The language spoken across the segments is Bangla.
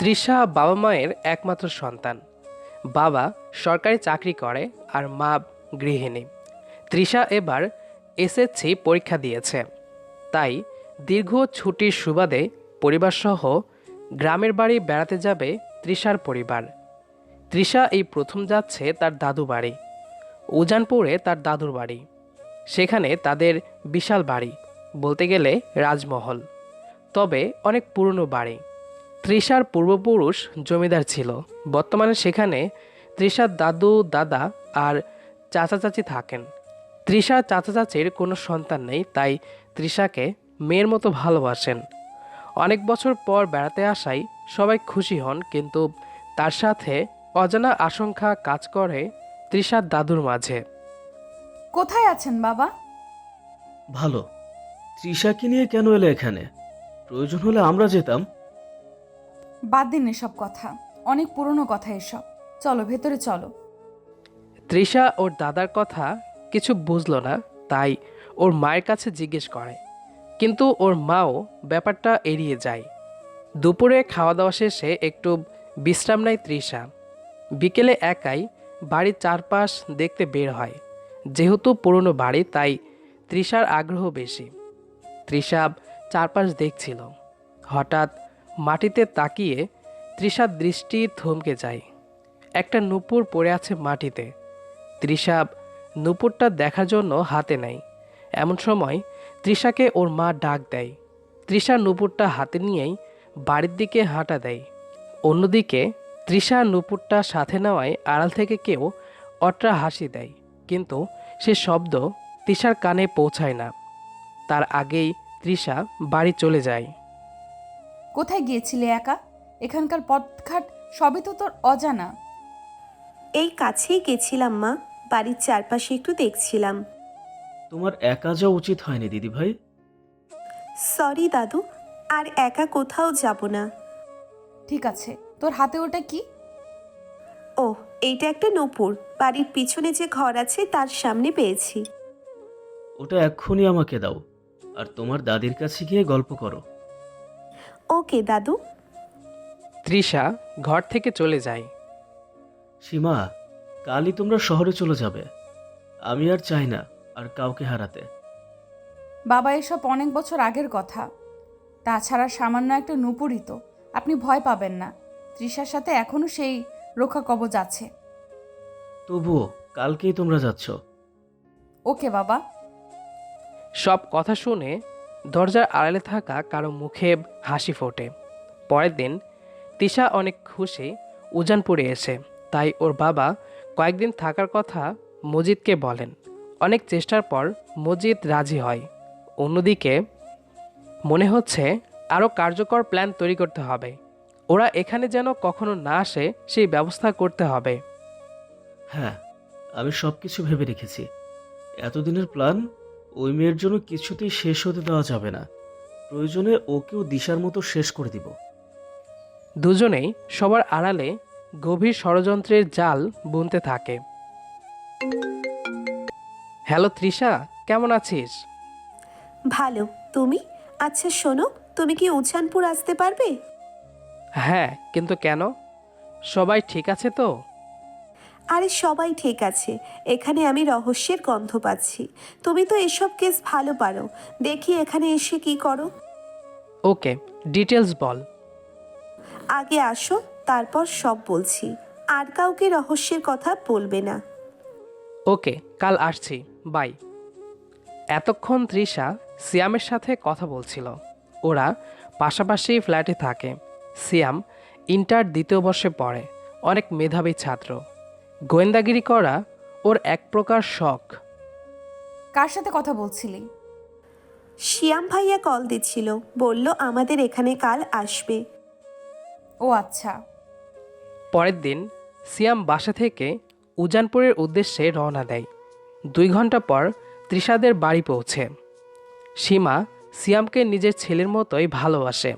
তৃষা বাবা মায়ের একমাত্র সন্তান। বাবা সরকারি চাকরি করে আর মা গৃহিণী। তৃষা এবার এসএসসি পরীক্ষা দিয়েছে। তাই দীর্ঘ ছুটির সুবাদে পরিবারসহ গ্রামের বাড়ি বেড়াতে যাবে তৃষার পরিবার। তৃষা এই প্রথম যাচ্ছে তার দাদু বাড়ি। উজানপুরে তার দাদুর বাড়ি। সেখানে তাদের বিশাল বাড়ি, বলতে গেলে রাজমহল। তবে অনেক পুরনো বাড়ি। তৃষার পূর্বপুরুষ জমিদার ছিল। বর্তমানে সেখানে তৃষার দাদু দাদা আর চাচা চাচি থাকেন। তৃষার চাচা চাচির কোনো সন্তান নেই তাই তৃষাকে মেয়ের মতো ভালোবাসেন। অনেক বছর পর বেড়াতে আসায় সবাই খুশি হন কিন্তু তার সাথে অজানা আশঙ্কা কাজ করে তৃষার দাদুর মাঝে। কোথায় আছেন বাবা? ভালো। তৃষাকে নিয়ে কেন এলে এখানে? প্রয়োজন হলে আমরা যেতাম। বাদ দিন এসব কথা। অনেক পুরনো কথা এসব। চলো, ভেতরে চলো। তৃষা ওর দাদার কথা কিছু বুঝলো না, তাই ওর মায়ের কাছে জিজ্ঞেস করে। কিন্তু ওর মাও ব্যাপারটা এড়িয়ে যায়। দুপুরে খাওয়া দাওয়া শেষে একটু বিশ্রাম নেয় তৃষা। বিকেলে একাই বাড়ির চারপাশ দেখতে বের হয়। যেহেতু পুরনো বাড়ি, তাই তৃষার আগ্রহ বেশি। তৃষা চারপাশ দেখছিল। হঠাৎ মাটিতে তাকিয়ে তৃষার দৃষ্টি থমকে যায়। একটা নূপুর পড়ে আছে মাটিতে। তৃষা নূপুরটা দেখার জন্য হাতে নেয়। এমন সময় তৃষাকে ওর মা ডাক দেয়। তৃষা নূপুরটা হাতে নিয়েই বাড়ির দিকে হাঁটা দেয়। অন্যদিকে তৃষা নূপুরটা সাথে নেওয়ায় আড়াল থেকে কেউ অট্রা হাসি দেয়। কিন্তু সে শব্দ তৃষার কানে পৌঁছায় না। তার আগেই তৃষা বাড়ি চলে যায়। কোথায় গিয়েছিলে একা? এখানকার পথঘাট সবই তো তোর অজানা। এই কাছেই গেছিলাম মা। বাড়ির চারপাশে একটু দেখছিলাম। তোমার একা যাওয়া উচিত হয়নি দিদি ভাই সরি দাদু। আর একা কোথাও যাব না। ঠিক আছে। তোর হাতে ওটা কি? ও এইটা একটা নূপুর। বাড়ির পিছনে যে ঘর আছে তার সামনে পেয়েছি। ওটা এক্ষুনি আমাকে দাও। আর তোমার দাদির কাছে গিয়ে গল্প করো। ওকে দাদু। তৃষা ঘর থেকে চলে যায়। সীমা কালই তোমরা শহরে চলে যাবে। আমি আর চাই না আর কাউকে হারাতে। বাবা এসব অনেক বছর আগের কথা। তাছাড়া সামান্য একটা নুপুরই তো আপনি ভয় পাবেন না। তৃষার সাথে এখনও সেই রক্ষা কবচ আছে। তবুও কালকেই তোমরা যাচ্ছ। ওকে বাবা। সব কথা শুনে দরজার আড়ালে থাকা কারও মুখে হাসি ফোটে। পরের দিন, তিশা অনেক খুশি উজানপুরে এসে, তাই ওর বাবা কয়েকদিন থাকার কথা মজিদকে বলেন। অনেক চেষ্টার পর মজিদ রাজি হয়। অন্যদিকে, মনে হচ্ছে আরও কার্যকর প্ল্যান তৈরি করতে হবে। ওরা এখানে যেন কখনো না আসে, সেই ব্যবস্থা করতে হবে। হ্যাঁ আমি সব কিছু ভেবে রেখেছি। এতদিনের প্ল্যান ওই মেয়ের জন্য কিছুতেই শেষ হতে দেওয়া যাবে না। প্রয়োজনে ওকেও দিশার মতো শেষ করে দিব। দুজনেই সবার আড়ালে গভীর ষড়যন্ত্রের জাল বুনতে থাকে। হ্যালো তৃষা কেমন আছিস? ভালো। তুমি? আচ্ছা শোনো তুমি কি উচানপুর আসতে পারবে? হ্যাঁ কিন্তু কেন? সবাই ঠিক আছে তো? আরে সবাই ঠিক আছে এখানে আমি রহস্যের গন্ধ পাচ্ছি। তুমি তো এসব কেস ভালো পারো দেখি এখানে এসে কি করো। ওকে ডিটেলস বল। আগে আসো তারপর সব বলছি আর কাউকে রহস্যের কথা বলবে না। ওকে কাল আসছি বাই। এতক্ষণ তৃষা সিয়ামের সাথে কথা বলছিল। ওরা পাশাপাশি ফ্ল্যাটে থাকে। সিয়াম ইন্টার দ্বিতীয় বর্ষে পড়ে অনেক মেধাবী ছাত্র। গোয়েন্দাগিরি করা ওর এক প্রকার শখ। কার সাথে কথা বলছিলি? শিয়াম ভাইয়া কল দিচ্ছিল বলল আমাদের এখানে কাল আসবে। ও আচ্ছা। পরের দিন সিয়াম বাসা থেকে উজানপুরের উদ্দেশ্যে রওনা দেয়। দুই ঘণ্টা পর তৃষাদের বাড়ি পৌঁছে। সীমা সিয়ামকে নিজের ছেলের মতোই ভালোবাসে।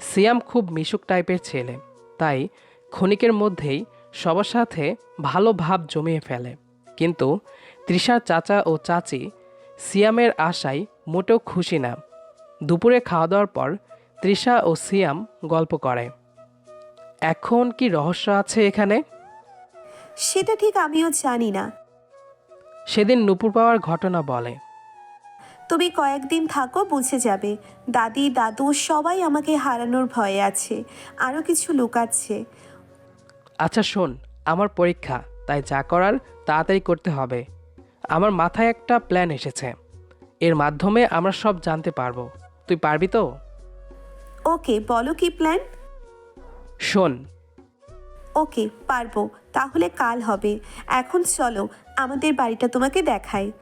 সিয়াম খুব মিশুক টাইপের ছেলে তাই ক্ষণিকের মধ্যেই সবার সাথে ভালো ভাব জমিয়ে ফেলে। কিন্তু তৃষার চাচা ও চাচি সিয়ামের আশায় মোটেও খুশি না। দুপুরে খাওয়া দাওয়ার পর তৃষা ও সিয়াম গল্প করে। এখন কি রহস্য আছে এখানে? সেটা ঠিক আমিও জানি না। সেদিন নুপুর পাওয়ার ঘটনা বলে। তুমি কয়েকদিন থাকো বুঝে যাবে। দাদি দাদু সবাই আমাকে হারানোর ভয়ে আছে। আরও কিছু লুকাচ্ছে। আচ্ছা শোন আমার পরীক্ষা তাই যা করার তাড়াতাড়ি করতে হবে। আমার মাথায় একটা প্ল্যান এসেছে। এর মাধ্যমে আমরা সব জানতে পারব। তুই পারবি তো? ওকে বলো কি প্ল্যান শোন। ওকে পারব। তাহলে কাল হবে। এখন চলো আমাদের বাড়িটা তোমাকে দেখাই।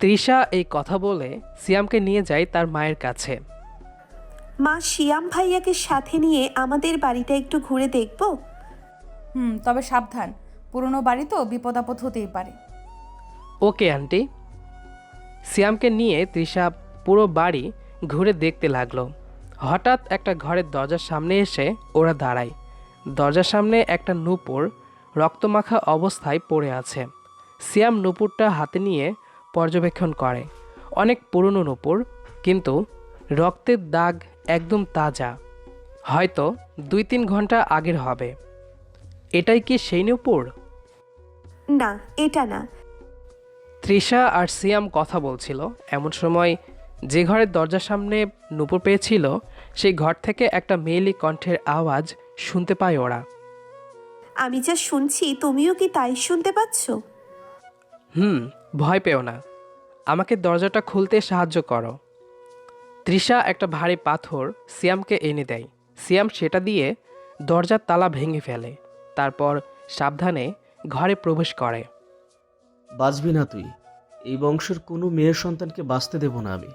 তৃষা এই কথা বলে সিয়ামকে নিয়ে যায় তার মায়ের কাছে। মা শিয়াম ভাইয়াকে সাথে নিয়ে আমাদের বাড়িটা একটু ঘুরে দেখব? হুম, তবে সাবধান। পুরনো বাড়ি তো বিপদ আপদ হতেই পারে। Okay, aunty. সিয়ামকে নিয়ে তৃষা পুরো বাড়ি ঘুরে দেখতে লাগল। হঠাৎ একটা ঘরের দরজার সামনে এসে ওরা দাঁড়ায়। দরজার সামনে একটা নূপুর রক্তমাখা অবস্থায় পড়ে আছে। সিয়াম নূপুরটা হাতে নিয়ে পর্যবেক্ষণ করে। অনেক পুরনো নূপুর, কিন্তু রক্তের দাগ একদম তাজা। হয়তো দুই তিন ঘণ্টা আগের হবে। এটাই কি সেই নূপুর? না এটা না। তৃষা আর সিয়াম কথা বলছিল। এমন সময় যে ঘরের দরজার সামনে নুপুর পেয়েছিল সেই ঘর থেকে একটা মেয়েলি কণ্ঠের আওয়াজ শুনতে পায় ওরা। আমি যা শুনছি তুমিও কি তাই শুনতে পাচ্ছ? হুম ভয় পেও না। আমাকে দরজাটা খুলতে সাহায্য করো। তৃষা একটা ভারী পাথর সিয়ামকে এনে দেয়। সিয়াম সেটা দিয়ে দরজার তালা ভেঙে ফেলে। তারপর সাবধানে ঘরে প্রবেশ করে। বাঁচবি না তুই। এই বংশের কোনো মেয়ের সন্তানকে বাঁচতে দেব না আমি।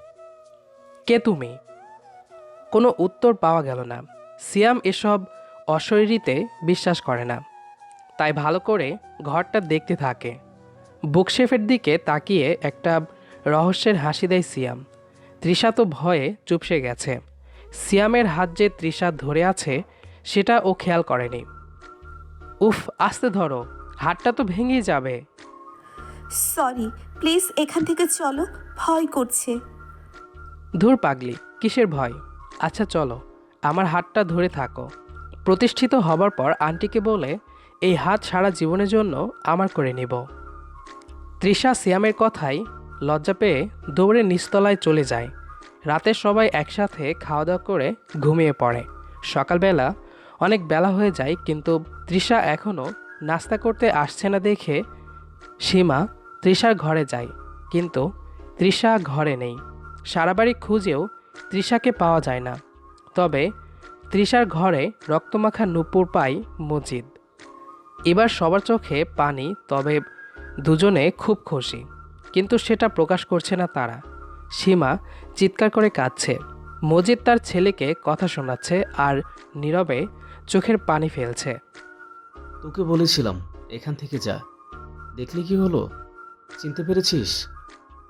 কে তুমি? কোনো উত্তর পাওয়া গেল না। সিয়াম এসব অশরীরীতে বিশ্বাস করে না। তাই ভালো করে ঘরটা দেখতে থাকে। বুকশেফের দিকে তাকিয়ে একটা রহস্যের হাসি দেয় সিয়াম। তৃষা তো ভয়ে চুপসে গেছে। সিয়ামের হাত যে তৃষা ধরে আছে সেটা ও খেয়াল করেনি। উফ আস্তে ধরো। হাতটা তো ভেঙে যাবে। সরি প্লিজ এখান থেকে চলো ভয় করছে। ধুর পাগলি কিসের ভয়? আচ্ছা চলো আমার হাতটা ধরে থাকো। প্রতিষ্ঠিত হবার পর আন্টিকে বলে এই হাত সারা জীবনের জন্য আমার করে নিব। তৃষা সিয়ামের কথাই লজ্জা পেয়ে দৌড়ে নিচতলায় চলে যায়। রাতে সবাই একসাথে খাওয়া দাওয়া করে ঘুমিয়ে পড়ে। সকালবেলা অনেক বেলা হয়ে যায়, কিন্তু তৃষা এখনও নাস্তা করতে আসছে না দেখে সীমা তৃষার ঘরে যায়। কিন্তু তৃষা ঘরে নেই। সারা বাড়ি খুঁজেও তৃষাকে পাওয়া যায় না। তবে তৃষার ঘরে রক্তমাখা নুপুর পাই মজিদ। এবার সবার চোখে পানি, তবে দুজনে খুব খুশি। কিন্তু সেটা প্রকাশ করছে না তারা। সীমা চিৎকার করে কাঁদছে। মজিদ তার ছেলেকে কথা শোনাচ্ছে আর নীরবে চোখের পানি ফেলছে। তোকে বলেছিলাম এখান থেকে যা। দেখলি কি হলো? চিনতে পেরেছিস?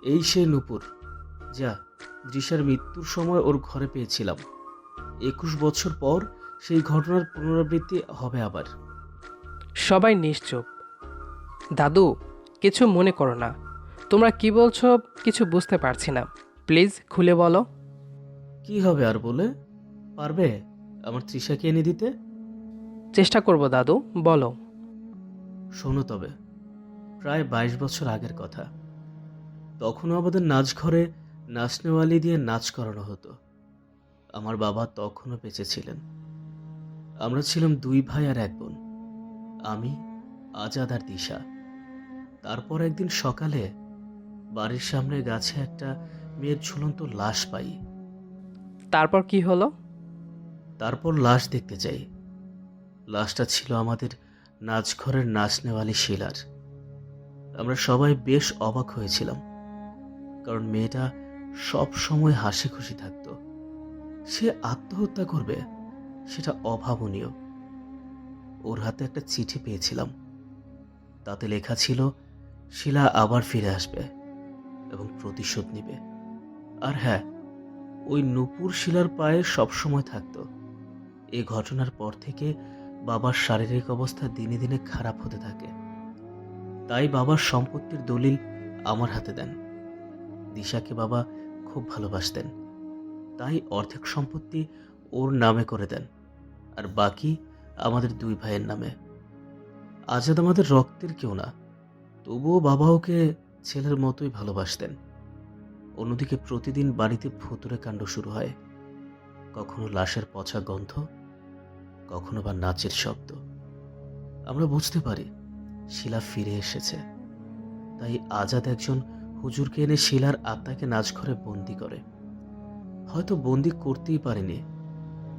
এই সেই নূপুর। যা দৃশ্যার মৃত্যুর সময় ওর ঘরে পেয়েছিলাম। একুশ বছর পর সেই ঘটনার পুনরাবৃত্তি হবে আবার। সবাই নিশ্চুপ। দাদু কিছু মনে করো না। তোমরা কি বলছো কিছু বুঝতে পারছি না। প্লিজ খুলে বলো। কি হবে আর বলে? পারবে আমার তৃষাকে এনে দিতে? চেষ্টা করব দাদু বলো। শোনো তবে প্রায় বাইশ বছর আগের কথা। তখনও আমাদের নাচ ঘরে নাচনেওয়ালি দিয়ে নাচ করানো হতো। আমার বাবা তখনও বেঁচে ছিলেন। আমরা ছিলাম দুই ভাই আর এক বোন। আমি আজাদ আর দিশা। তারপর একদিন সকালে বাড়ির সামনে গাছে একটা মেয়ের ঝুলন্ত লাশ পাই। তারপর কি হলো? তারপর লাশ দেখতে যাই। লাশটা ছিল আমাদের নাচঘরের নাচনেওয়ালি শিলার। আমরা সবাই বেশ অবাক হয়েছিলাম, কারণ মেয়েটা সব সময় হাসি খুশি থাকত। সে আত্মহত্যা করবে, সেটা অভাবনীয়। ওর হাতে একটা চিঠি পেয়েছিলাম। তাতে লেখা ছিল, শিলা আবার ফিরে আসবে এবং প্রতিশোধ নিবে। আর হ্যাঁ ওই নূপুর শিলার পায়ে সবসময় থাকত। এ ঘটনার পর থেকে বাবার শারীরিক অবস্থা দিনে দিনে খারাপ হতে থাকে। তাই বাবার সম্পত্তির দলিল আমার হাতে দেন। দিশাকে বাবা খুব ভালোবাসতেন। তাই অর্ধেক সম্পত্তি ওর নামে করে দেন আর বাকি আমাদের দুই ভাইয়ের নামে। আজাদ আমাদের রক্তের কেউ না, তবুও বাবা ওকে ছেলের মতোই ভালোবাসতেন। অন্যদিকে প্রতিদিন বাড়িতে ভুতুরে কাণ্ড শুরু হয়। কখনো লাশের পচা গন্ধ, কখনো বা নাচের শব্দ। আমরা বুঝতে পারি, শিলা ফিরে এসেছে। তাই আজাদ একজন হুজুরকে এনে শিলার আত্মাকে নাচঘরে বন্দি করে। হয়তো বন্দি করতেই পারেনি,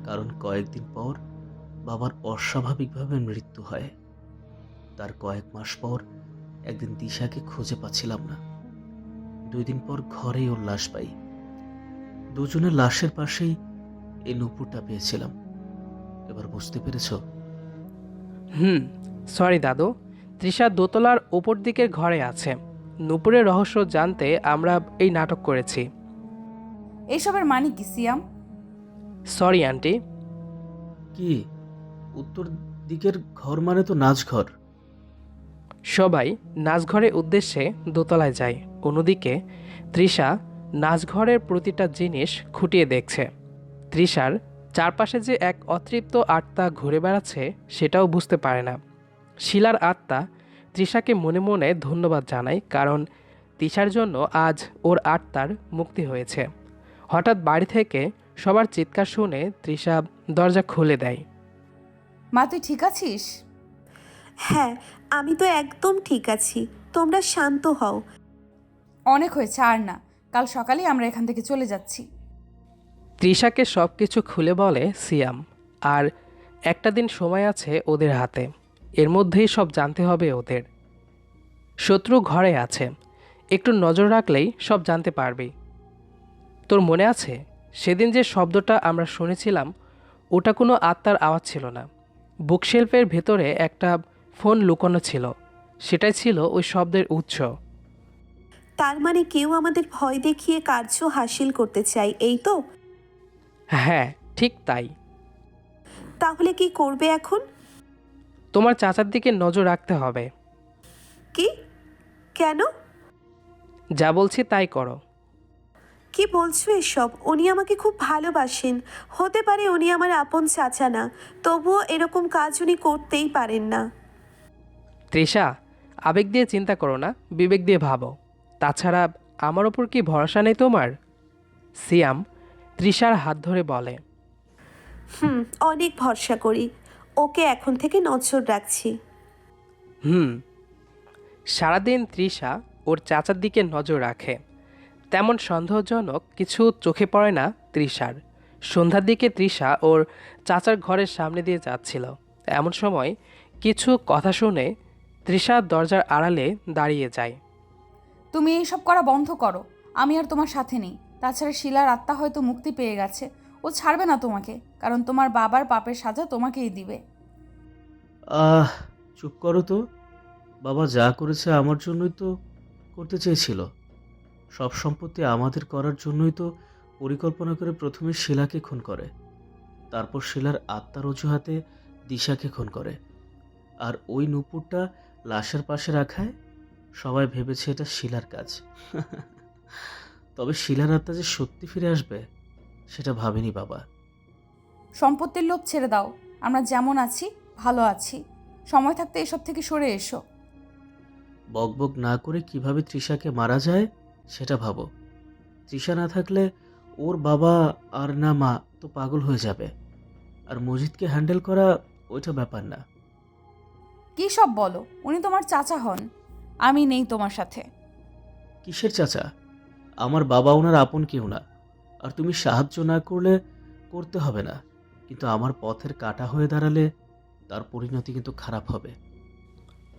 কারণ কয়েকদিন পর বাবার অস্বাভাবিকভাবে মৃত্যু হয়। তার কয়েক মাস পর একদিন দিশাকে খুঁজে পাচ্ছিলাম না। দুই দিন পর ঘরেই ওর লাশ পাই। দুজনের লাশের পাশেই এই নুপুরটা পেয়েছিলাম। এবার বুঝতে পেরেছ? হুম সরি দাদু। তৃষা দোতলার ওপর দিকের ঘরে আছে। নুপুরের রহস্য জানতে আমরা এই নাটক করেছি। এইসবের মানে কি সিয়াম? সরি আন্টি কি? উত্তর দিকের ঘর মানে তো নাচঘর। সবাই নাচঘরের উদ্দেশ্যে দোতলায় যায়। অন্যদিকে তৃষা নাচঘরের প্রতিটা জিনিস খুঁটিয়ে দেখছে। তৃষার চারপাশে যে এক অতৃপ্ত আত্মা ঘুরে বেড়াচ্ছে সেটাও বুঝতে পারে না। শিলার আত্মা তৃষাকে মনে মনে ধন্যবাদ জানায় কারণ তৃষার জন্য আজ ওর আত্মার মুক্তি হয়েছে। হঠাৎ বাড়ি থেকে সবার চিৎকার শুনে তৃষা দরজা খুলে দেয়। মা তুই ঠিক আছিস? হ্যাঁ আমি তো একদম ঠিক আছি। তোমরা শান্ত হও। অনেক হয়েছে, আর না। কাল সকালেই আমরা এখান থেকে চলে যাচ্ছি। তৃষাকে সব কিছু খুলে বলে সিয়াম, আর একটা দিন সময় আছে ওদের হাতে। এর মধ্যেই সব জানতে হবে ওদের। শত্রু ঘরে আছে। একটু নজর রাখলেই সব জানতে পারবি। তোর মনে আছে? সেদিন যে শব্দটা আমরা শুনেছিলাম, ওটা কোনো আত্মার আওয়াজ ছিল না। বুকশেলফের ভেতরে একটা ফোন লুকোনো ছিল। সেটাই ছিল ওই শব্দের উৎস। তার মানে কেউ আমাদের ভয় দেখিয়ে কার্য হাসিল করতে চাই এই তো? হ্যাঁ ঠিক তাই। তাহলে কি করবে এখন? তোমার চাচার দিকে নজর রাখতে হবে। কি? কেন? যা বলছি তাই করো। কি বলছো এসব? উনি আমাকে খুব ভালোবাসেন। হতে পারে উনি আমার আপন চাচা না তবুও এরকম কাজ উনি করতেই পারেন না। তৃষা আবেগ দিয়ে চিন্তা করো না বিবেক দিয়ে ভাবো। তাছাড়া আমার ওপর কি ভরসা নেই তোমার? সিয়াম তৃষার হাত ধরে বলে। হুম অনেক ভরসা করি। ওকে এখন থেকে নজর রাখছি। হুম সারাদিন তৃষা ওর চাচার দিকে নজর রাখে। তেমন সন্দেহজনক কিছু চোখে পড়ে না তৃষার। সন্ধ্যার দিকে তৃষা ওর চাচার ঘরের সামনে দিয়ে যাচ্ছিল। এমন সময় কিছু কথা শুনে তৃষা দরজার আড়ালে দাঁড়িয়ে যায়। তুমি এইসব করা বন্ধ করো। আমি আর তোমার সাথে নেই। তাছাড়া শিলার আত্মা হয়তো মুক্তি পেয়ে গেছে। ও ছাড়বে না তোমাকে, কারণ তোমার বাবার পাপের সাজা তোমাকেই দিবে। আহ, চুপ করো তো। বাবা যা করেছে আমার জন্যই তো করতে চেয়েছিল। সব সম্পত্তি আমাদের করার জন্যই তো পরিকল্পনা করে প্রথমে শিলাকে খুন করে। তারপর শিলার আত্মার অজুহাতে দিশাকে খুন করে। আর ওই নুপুরটা লাশের পাশে রাখায় সবাই ভেবেছে এটা শিলার কাজ। তবে শিলার আত্মা যে সত্যি ফিরে আসবে সেটা ভাবেনি বাবা। সম্পত্তির লোভ ছেড়ে দাও আমরা যেমন আছি ভালো আছি। সময় থাকতে এসব থেকে সরে এসো। বকবক না করে কীভাবে তৃষাকে মারা যায় সেটা ভাবো। তৃষা না থাকলে ওর বাবা আর না মা তো পাগল হয়ে যাবে। আর মজিদকে হ্যান্ডেল করা ওইটা ব্যাপার না। কী সব বলো? উনি তোমার চাচা হন। আমি নেই তোমার সাথে। কিসের চাচা? আমার বাবা ওনার আপন কেউ না। আর তুমি সাহায্য না করলে করতে হবে না। কিন্তু আমার পথের কাটা হয়ে দাঁড়ালে তার পরিণতি কিন্তু খারাপ হবে।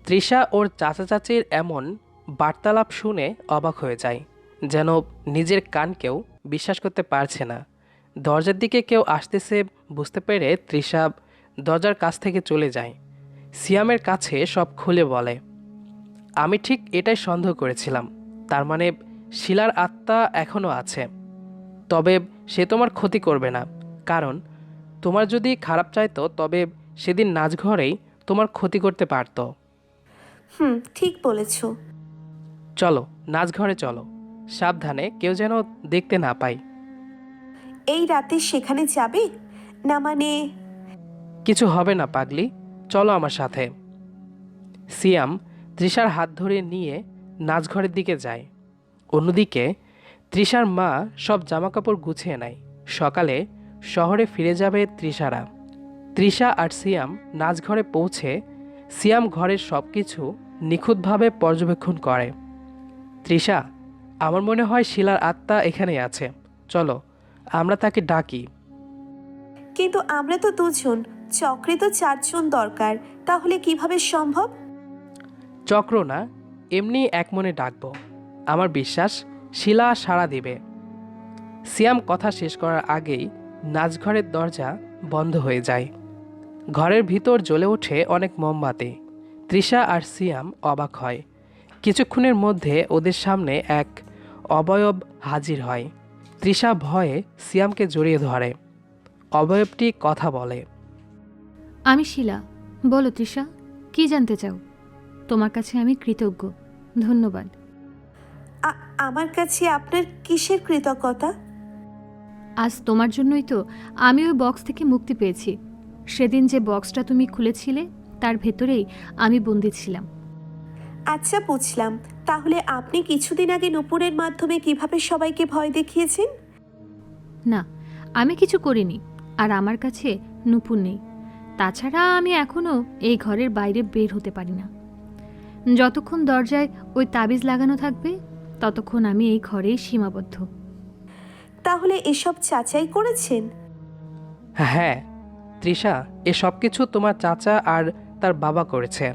তৃষা ওর চাচা চাচির এমন বার্তালাপ শুনে অবাক হয়ে যায় যেন নিজের কানকেও বিশ্বাস করতে পারছে না। দরজার দিকে কেউ আসতেছে বুঝতে পেরে তৃষা দরজার কাছ থেকে চলে যায়। সিয়ামের কাছে সব খুলে বলে আমি ঠিক এটাই সন্দেহ করেছিলাম। তার মানে শিলার আত্মা এখনও আছে। তবে সে তোমার ক্ষতি করবে না। কারণ তোমার যদি খারাপ চাইতো তবে সেদিন নাচঘরেই তোমার ক্ষতি করতে পারতো। হুম ঠিক বলেছ। চলো নাচঘরে চলো। সাবধানে কেউ যেন দেখতে না পায়। এই রাতে সেখানে যাবে? না মানে কিছু হবে না পাগলি। চলো আমার সাথে। সিয়াম তৃষার হাত ধরে নিয়ে নাচঘরের দিকে যায়। অন্যদিকে তৃষার মা সব জামাকাপড় গুছিয়ে নেয়। সকালে শহরে ফিরে যাবে তৃষারা। তৃষা আর সিয়াম নাচঘরে পৌঁছে সিয়াম ঘরের সব কিছু নিখুঁতভাবে পর্যবেক্ষণ করে। তৃষা, আমার মনে হয় শিলার আত্মা এখানে আছে। চলো, আমরা তাকে ডাকি। কিন্তু আমরা তো দুজন, চক্রে তো চারজন দরকার। তাহলে কীভাবে সম্ভব? চক্র না, এমনি এক মনে ডাকবো। আমার বিশ্বাস, শিলা সাড়া দিবে। সিয়াম কথা শেষ করার আগেই নাচঘরের দরজা বন্ধ হয়ে যায়। ঘরের ভিতর জ্বলে ওঠে অনেক মোমবাতি। তৃষা আর সিয়াম অবাক হয়। কিছুক্ষণের মধ্যে ওদের সামনে এক অবয়ব হাজির হয়। তৃষা ভয়ে সিয়ামকে জড়িয়ে ধরে। অবয়বটি কথা বলে। আমি শিলা। বলো তৃষা, কি জানতে চাও? তোমার কাছে আমি কৃতজ্ঞ। ধন্যবাদ। আমার কাছে আপনার কিসের কৃতজ্ঞতা? আজ তোমার জন্যই তো আমি ওই বক্স থেকে মুক্তি পেয়েছি। সেদিন যে বক্সটা তুমি খুলেছিলে তার ভেতরেই আমি বন্দি ছিলাম। আচ্ছা বুঝলাম। তাহলে আপনি কিছুদিন আগে নুপুরের মাধ্যমে কীভাবে সবাইকে ভয় দেখিয়েছেন? না আমি কিছু করিনি আর আমার কাছে নুপুর নেই। তাছাড়া আমি এখনও এই ঘরের বাইরে বের হতে পারি না। যতক্ষণ দরজায় ওই তাবিজ লাগানো থাকবে ততক্ষণ আমি এই ঘরেই সীমাবদ্ধ। তাহলে এসব চাচাই করেছেন? হ্যাঁ তৃষা এ সব কিছু তোমার চাচা আর তার বাবা করেছে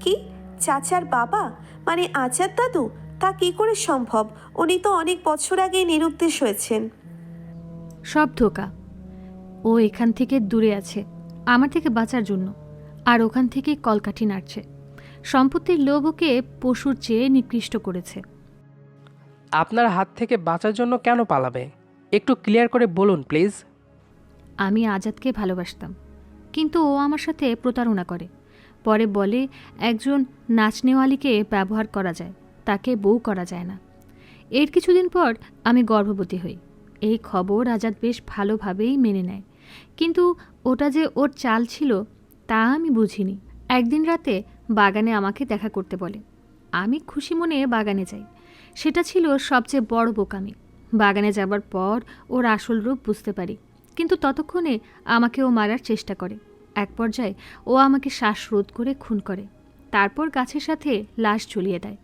কি? চাচার বাবা? মানে আচার দাদু? তা কি করে সম্ভব? উনি তো অনেক বছর আগে নিরুদ্দেশ হয়েছেন। সব ধোকা। ও এখান থেকে দূরে আছে আমার থেকে বাঁচার জন্য আর ওখান থেকে কলকাঠি নাড়ছে। সম্পত্তির লোভ ওকে পশুর চেয়ে নিকৃষ্ট করেছে। আপনার হাত থেকে বাঁচার জন্য কেন পালাবে? একটু ক্লিয়ার করে বলুন প্লিজ। আমি আজাদকে ভালোবাসতাম কিন্তু ও আমার সাথে প্রতারণা করে। পরে বলে একজন নাচনেওয়ালিকে ব্যবহার করা যায় তাকে বউ করা যায় না। এর কিছুদিন পর আমি গর্ভবতী হই। এই খবর আজাদ বেশ ভালোভাবেই মেনে নেয়। কিন্তু ওটা যে ওর চাল ছিল তা আমি বুঝিনি। একদিন রাতে বাগানে আমাকে দেখা করতে বলে। আমি খুশি মনে বাগানে যাই। সেটা ছিল সবচেয়ে বড় বোকামি। বাগানে যাবার পর ওর আসল রূপ বুঝতে পারি। কিন্তু ততক্ষণে আমাকে ও মারার চেষ্টা করে। এক পর্যায়ে ও আমাকে শ্বাসরোধ করে খুন করে। তারপর গাছের সাথে লাশ ঝুলিয়ে দেয়।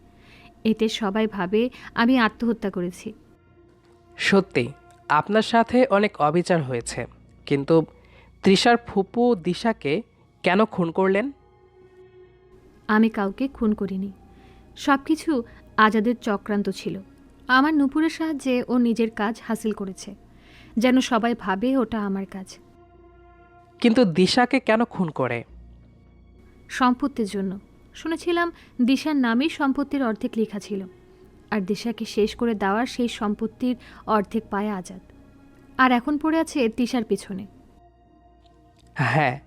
এতে সবাই ভাবে আমি আত্মহত্যা করেছি। সত্যি, আপনার সাথে অনেক অবিচার হয়েছে। কিন্তু তৃষার ফুপু দিশাকে কেন খুন করলেন? আমি কাউকে খুন করিনি। সব কিছু আজাদের চক্রান্ত ছিল। আমার নুপুরের সাহায্যে ও নিজের কাজ হাসিল করেছে। যেন সবাই ভাবে ওটা আমার কাজ। কিন্তু দিশাকে কেন খুন করে? সম্পত্তির জন্য। শুনেছিলাম দিশার নামেই সম্পত্তির অর্ধেক লেখা ছিল। আর দিশাকে শেষ করে দেওয়ার সেই সম্পত্তির অর্ধেক পায় আজাদ। আর এখন পড়ে আছে তৃষার পিছনে। হ্যাঁ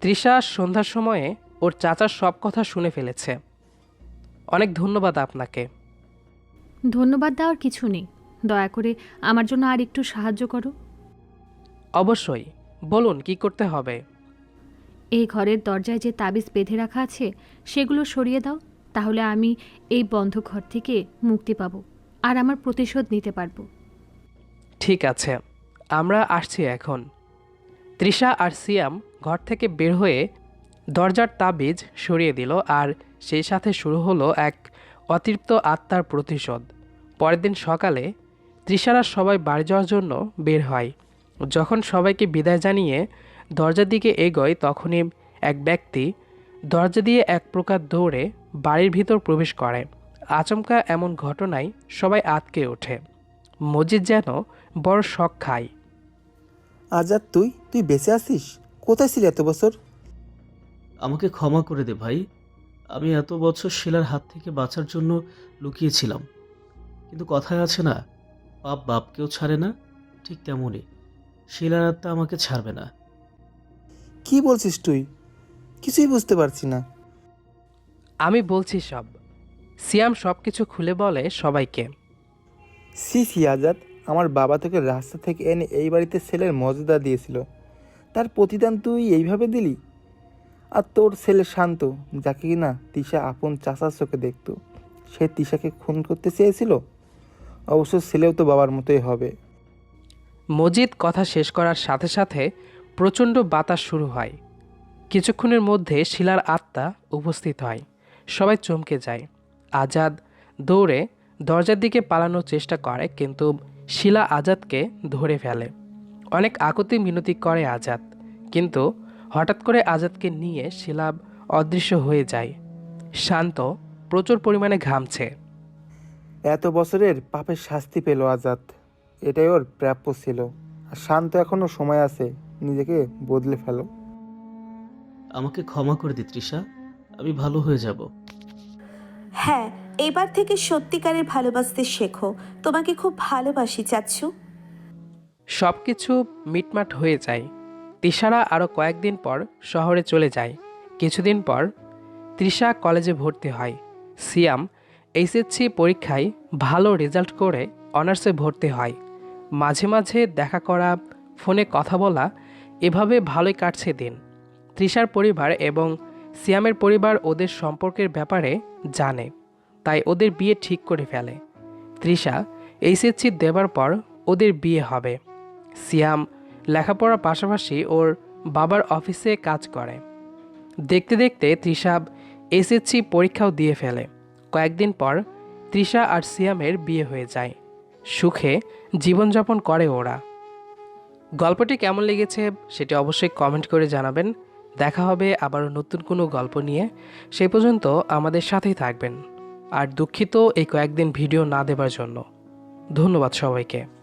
তৃষা সন্ধ্যার সময়ে ওর চাচার সব কথা শুনে ফেলেছে। অনেক ধন্যবাদ আপনাকে। ধন্যবাদ দেওয়ার কিছু নেই। দয়া করে আমার জন্য আর একটু সাহায্য করো। অবশ্যই। বলুন কি করতে হবে? এই ঘরের দরজায় যে তাবিজ বেঁধে রাখা আছে সেগুলো সরিয়ে দাও। তাহলে আমি এই বন্ধ ঘর থেকে মুক্তি পাব আর আমার প্রতিশোধ নিতে পারব। ঠিক আছে। আমরা আসছি এখন। তৃষা আর সিয়াম ঘর থেকে বের হয়ে দরজার তাবিজ সরিয়ে দিল আর সেই সাথে শুরু হলো এক অতৃপ্ত আত্মার প্রতিশোধ। পরের দিন সকালে তৃষারা সবাই বাড়ি যাওয়ার জন্য বের হয়। যখন সবাইকে বিদায় জানিয়ে দরজার দিকে এগোয়, তখনই এক ব্যক্তি দরজা দিয়ে এক প্রকার দৌড়ে বাড়ির ভিতর প্রবেশ করে। আচমকা এমন ঘটনায় সবাই আতকে ওঠে। মজিদ যেন বড় শখ খায়। আজাদ, তুই তুই বেঁচে আছিস? কোথায় ছিলি এত বছর? আমাকে ক্ষমা করে দে ভাই। আমি এত বছর শিলার হাত থেকে বাঁচার জন্য লুকিয়েছিলাম। কিন্তু কথায় আছে না বাপ বাপকেও ছাড়ে না ঠিক তেমনই। শিলার আত্মা আমাকে ছাড়বে না। কি বলছিস তুই? কিছুই বুঝতে পারছি না। আমি বলছি সব। সিয়াম সব কিছু খুলে বলে সবাইকে। সি সি আজাদ আমার বাবা তোকে রাস্তা থেকে এনে এই বাড়িতে ছেলের মর্যাদা দিয়েছিল। তার প্রতিদান তুই এইভাবে দিলি? আর তোর ছেলে শান্ত, যাকে কিনা তিশা আপন চাচার চোখে দেখতো। সে তিশাকে খুন করতে চেয়েছিল? অবশ্য ছেলেও তো বাবার মতোই হবে। মজিদ কথা শেষ করার সাথে সাথে প্রচণ্ড বাতাস শুরু হয়। কিছুক্ষণের মধ্যে শিলার আত্মা উপস্থিত হয়। সবাই চমকে যায়। আজাদ দৌড়ে দরজার দিকে পালানোর চেষ্টা করে, কিন্তু শিলা আজাদকে ধরে ফেলে। অনেক আকুতি মিনতি করে আজাদ, কিন্তু হঠাৎ করে আজাদকে নিয়ে শিলা অদৃশ্য হয়ে যায়। শান্ত প্রচুর পরিমাণে ঘামছে। এত বছরের পাপের শাস্তি পেল আজাদ। এটাই ওর প্রাপ্য ছিল। আর শান্ত এখনও সময় আছে নিজেকে বদলে ফেলো। আমাকে ক্ষমা করে দি তৃষা। আমি ভালো হয়ে যাব। হ্যাঁ এবার থেকে সত্যিকারের ভালোবাসতে শেখো। তোমাকে খুব ভালোবাসি চাচ্ছু। সব কিছু মিটমাট হয়ে যায়। তিশারা আরও কয়েকদিন পর শহরে চলে যায়। কিছুদিন পর তৃষা কলেজে ভর্তি হয়। সিয়াম এইচএসসি পরীক্ষায় ভালো রেজাল্ট করে অনার্সে ভর্তি হয়। মাঝে মাঝে দেখা করা, ফোনে কথা বলা, এভাবে ভালোই কাটছে দিন। তৃষার পরিবার এবং সিয়ামের পরিবার ওদের সম্পর্কের ব্যাপারে জানে, তাই ওদের বিয়ে ঠিক করে ফেলে। তৃষা এইচএসসি দেবার পর ওদের বিয়ে হবে। সিয়াম লেখাপড়ার পাশাপাশি ওর বাবার অফিসে কাজ করে। দেখতে দেখতে তৃষা এসএসসি পরীক্ষাও দিয়ে ফেলে। কয়েকদিন পর তৃষা আর সিয়ামের বিয়ে হয়ে যায়। সুখে জীবনযাপন করে ওরা। গল্পটি কেমন লেগেছে সেটি অবশ্যই কমেন্ট করে জানাবেন। দেখা হবে আবারও নতুন কোনো গল্প নিয়ে। সে পর্যন্ত আমাদের সাথেই থাকবেন। আর দুঃখিত এই কয়েকদিন ভিডিও না দেবার জন্য। ধন্যবাদ সবাইকে।